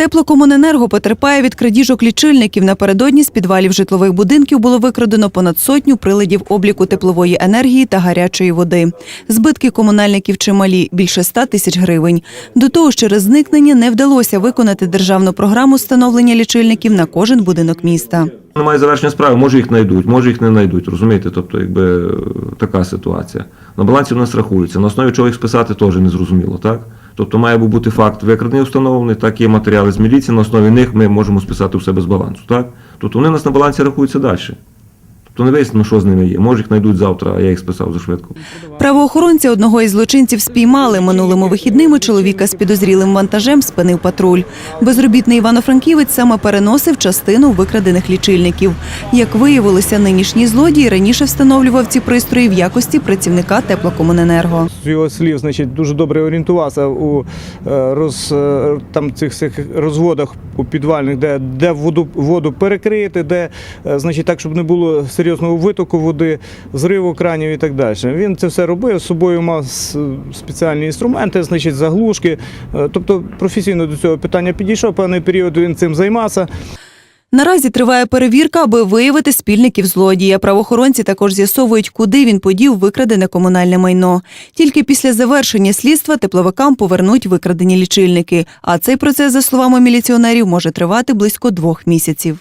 Теплокомуненерго потерпає від крадіжок лічильників. Напередодні з підвалів житлових будинків було викрадено понад сотню приладів обліку теплової енергії та гарячої води. Збитки комунальників чималі – більше 100 тисяч гривень. До того ж, через зникнення не вдалося виконати державну програму встановлення лічильників на кожен будинок міста. Немає завершення справи, може їх знайдуть, може їх не знайдуть, розумієте? Тобто, якби е, така ситуація. На балансі в нас рахується. На основі чого їх списати теж не зрозуміло, так? Тобто має бути факт викрадений установлений, так є матеріали з міліції, на основі них ми можемо списати все без балансу, так? Тобто вони у нас на балансі рахуються далі. Тобто не вияснено, що з ними є. Може їх знайдуть завтра, а я їх списав зашвидко. Правоохоронці одного із злочинців спіймали. Минулими вихідними чоловіка з підозрілим вантажем спинив патруль. Безробітний івано-франківець саме переносив частину викрадених лічильників. Як виявилося, нинішній злодій раніше встановлював ці пристрої в якості працівника теплокомуненерго. З його слів, значить, дуже добре орієнтувався у е, роз, е, там цих, цих розводах у підвальних, де, де воду, воду перекрити, де, е, значить, так, щоб не було серйозного витоку води, зриву кранів і так далі. Він це все робив, з собою мав спеціальні інструменти, значить, заглушки. Е, Тобто професійно до цього питання підійшов, певний період він цим займався. Наразі триває перевірка, аби виявити спільників злодія. Правоохоронці також з'ясовують, куди він подів викрадене комунальне майно. Тільки після завершення слідства тепловикам повернуть викрадені лічильники. А цей процес, за словами міліціонерів, може тривати близько двох місяців.